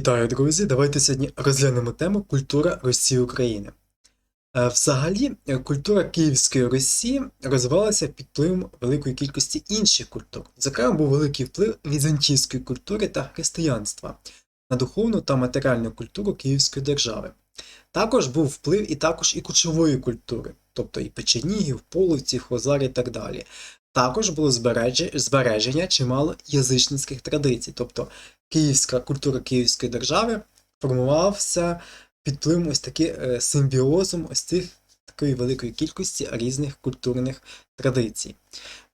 Вітаю, друзі! Давайте сьогодні розглянемо тему культура Росії України. Е, Взагалі, культура Київської Росії розвивалася під впливом великої кількості інших культур. Зокрема, був великий вплив візантійської культури та християнства на духовну та матеріальну культуру Київської держави. Також був вплив і також і кочової культури, тобто і печенігів, половців, хозар і так далі. Також було збереження чимало язичницьких традицій, тобто київська культура Київської держави формувався під впливом ось таки е, симбіозом ось цих такої великої кількості різних культурних традицій.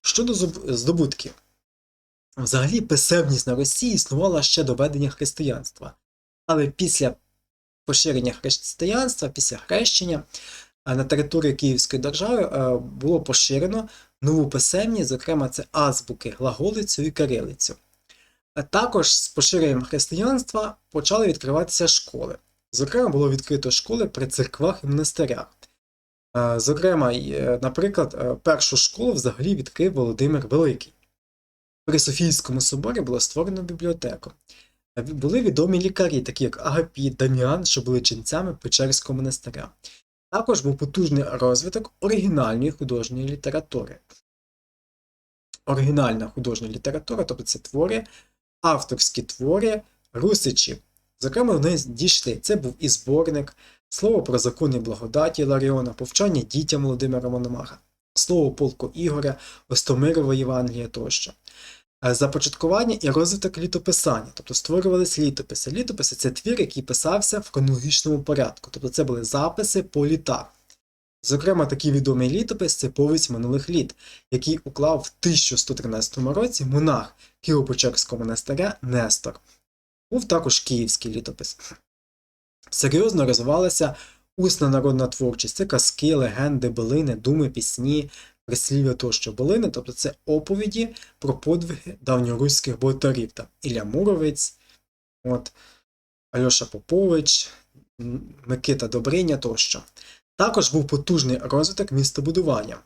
Щодо здобутків, взагалі писемність на Росії існувала ще до ведення християнства, але після поширення християнства, після хрещення е, на території Київської держави е, було поширено нову писемність, зокрема це азбуки глаголицю і кирилицю. Також з поширенням християнства почали відкриватися школи. Зокрема, було відкрито школи при церквах і монастирях. Е, Зокрема, е, наприклад, е, першу школу взагалі відкрив Володимир Великий. При Софійському соборі було створено бібліотеку. Були відомі лікарі, такі як Агапіт, Даміан, що були ченцями Печерського монастиря. Також був потужний розвиток оригінальної художньої літератури. Оригінальна художня література, тобто це твори, авторські твори русичів. Зокрема, вони дійшли. Це був і зборник, слово про закони благодаті Ларіона, повчання дітям Володимира Мономаха, слово полку Ігоря, Остомирова Євангелія тощо. Е, Започаткування і розвиток літописання, тобто створювалися літописи. Літописи це твір, який писався в хронологічному порядку, тобто це були записи по літах. Зокрема, такий відомий літопис це повість минулих літ, який уклав в 1113 році монах Києво-Печерського монастиря Нестор. Був також київський літопис. Серйозно розвивалася усна народна творчість, це казки, легенди, билини, думи, пісні, прислів'я тощо билини, тобто це оповіді про подвиги давньоруських богатирів, там Ілля Муровець, от, Альоша Попович, Микита Добриня тощо. Також був потужний розвиток містобудування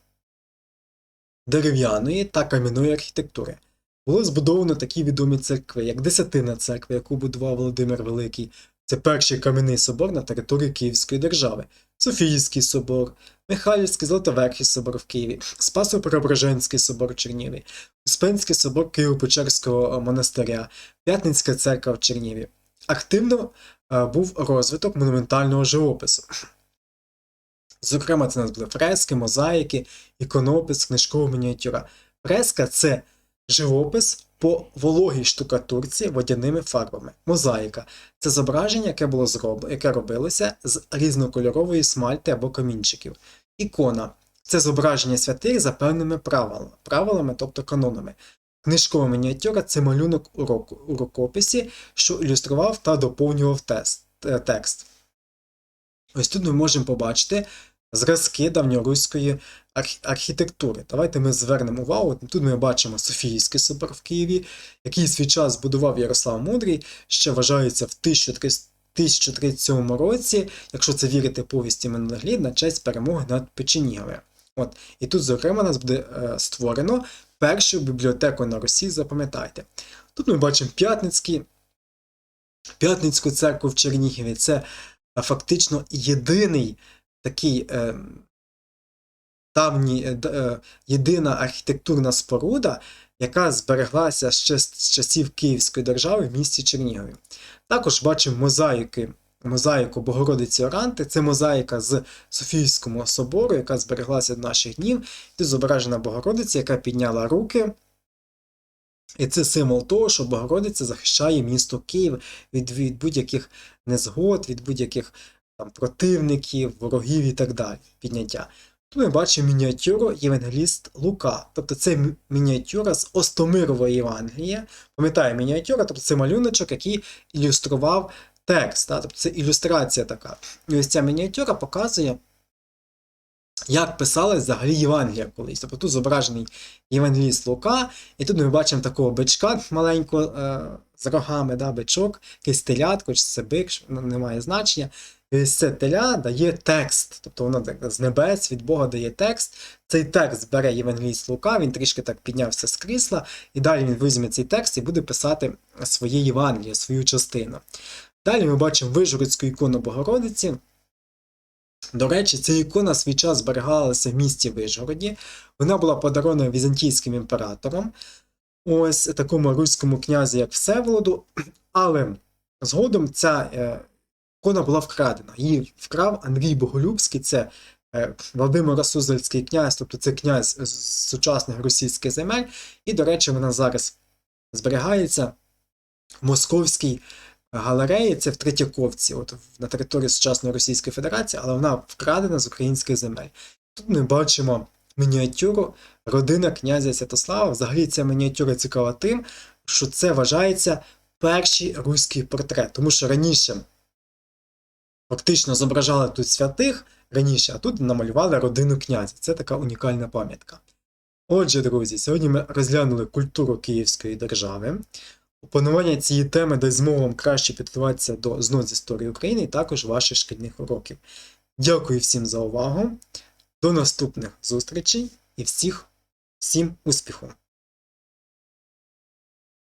дерев'яної та кам'яної архітектури. Було збудовано такі відомі церкви, як Десятина церква, яку будував Володимир Великий. Це перший кам'яний собор на території Київської держави, Софійський собор, Михайлівський Золотоверхий собор в Києві, Спасо-Преображенський собор в Чернігові, Успенський собор Києво-Печерського монастиря, П'ятницька церква в Черніві. Активно е, був розвиток монументального живопису. Зокрема, це у нас були фрески, мозаїки, іконопис, книжкова мініатюра. Фреска це живопис по вологій штукатурці водяними фарбами. Мозаїка це зображення, яке було зроблено, яке робилося з різнокольорової смальти або камінчиків. Ікона це зображення святих за певними правилами, правилами, тобто канонами. Книжкова мініатюра це малюнок у, у рукописі, що ілюстрував та доповнював е, текст. Ось тут ми можемо побачити зразки давньоруської арх- архітектури. Давайте ми звернемо увагу. Тут ми бачимо Софійський собор в Києві, який свій час збудував Ярослав Мудрий, ще вважається в 1300 1037 році, якщо це вірити повісті минулих на честь перемоги над Печенігове. От. І тут, зокрема, нас буде е, створено першу бібліотеку на Росії, запам'ятайте. Тут ми бачимо П'ятницький, П'ятницьку церкву в Чернігові. Це е, фактично єдиний такий е, давній, е, е, єдина архітектурна споруда, яка збереглася ще з часів Київської держави в місті Чернігові. Також бачимо мозаїки, мозаїку Богородиці Оранти. Це мозаїка з Софійського собору, яка збереглася до наших днів. Тут зображена Богородиця, яка підняла руки. І це символ того, що Богородиця захищає місто Київ від, від будь-яких незгод, від будь-яких там, противників, ворогів і так далі. Підняття. Тут ми бачимо мініатюру Євангеліст Лука. Тобто це мініатюра з Остомирової Євангелія. Пам'ятаю, мініатюра, тобто це малюночок, який ілюстрував текст. Да? Тобто це ілюстрація така. І ось ця мініатюра показує, як писалась взагалі Євангелія колись. Тобто тут зображений Євангеліст Лука, і тут ми бачимо такого бичка маленького е, з рогами, да, бичок, якийсь чи це бик, ну, немає значення. І ось це теля дає текст, тобто воно так з небес від Бога дає текст. Цей текст бере Євангеліст Лука, він трішки так піднявся з крісла, і далі він візьме цей текст і буде писати своє Євангеліє, свою частину. Далі ми бачимо Вижгородську ікону Богородиці. До речі, ця ікона свій час зберігалася в місті Вижгороді. Вона була подарована візантійським імператором, ось такому руському князю, як Всеволоду. Але згодом ця е, ікона була вкрадена. Її вкрав Андрій Боголюбський, це е, Володимир Суздальський князь, тобто це князь з сучасних російських земель. І, до речі, вона зараз зберігається в Московській галереї, це в Третьяковці, от на території сучасної Російської Федерації, але вона вкрадена з українських земель. Тут ми бачимо мініатюру родина князя Святослава. Взагалі ця мініатюра цікава тим, що це вважається перший руський портрет, тому що раніше фактично зображали тут святих раніше, а тут намалювали родину князя. Це така унікальна пам'ятка. Отже, друзі, сьогодні ми розглянули культуру Київської держави. Опанування цієї теми дасть змогу вам краще підготуватися до знов з історії України і також ваших шкільних уроків. Дякую всім за увагу. До наступних зустрічей і всіх, всім успіху!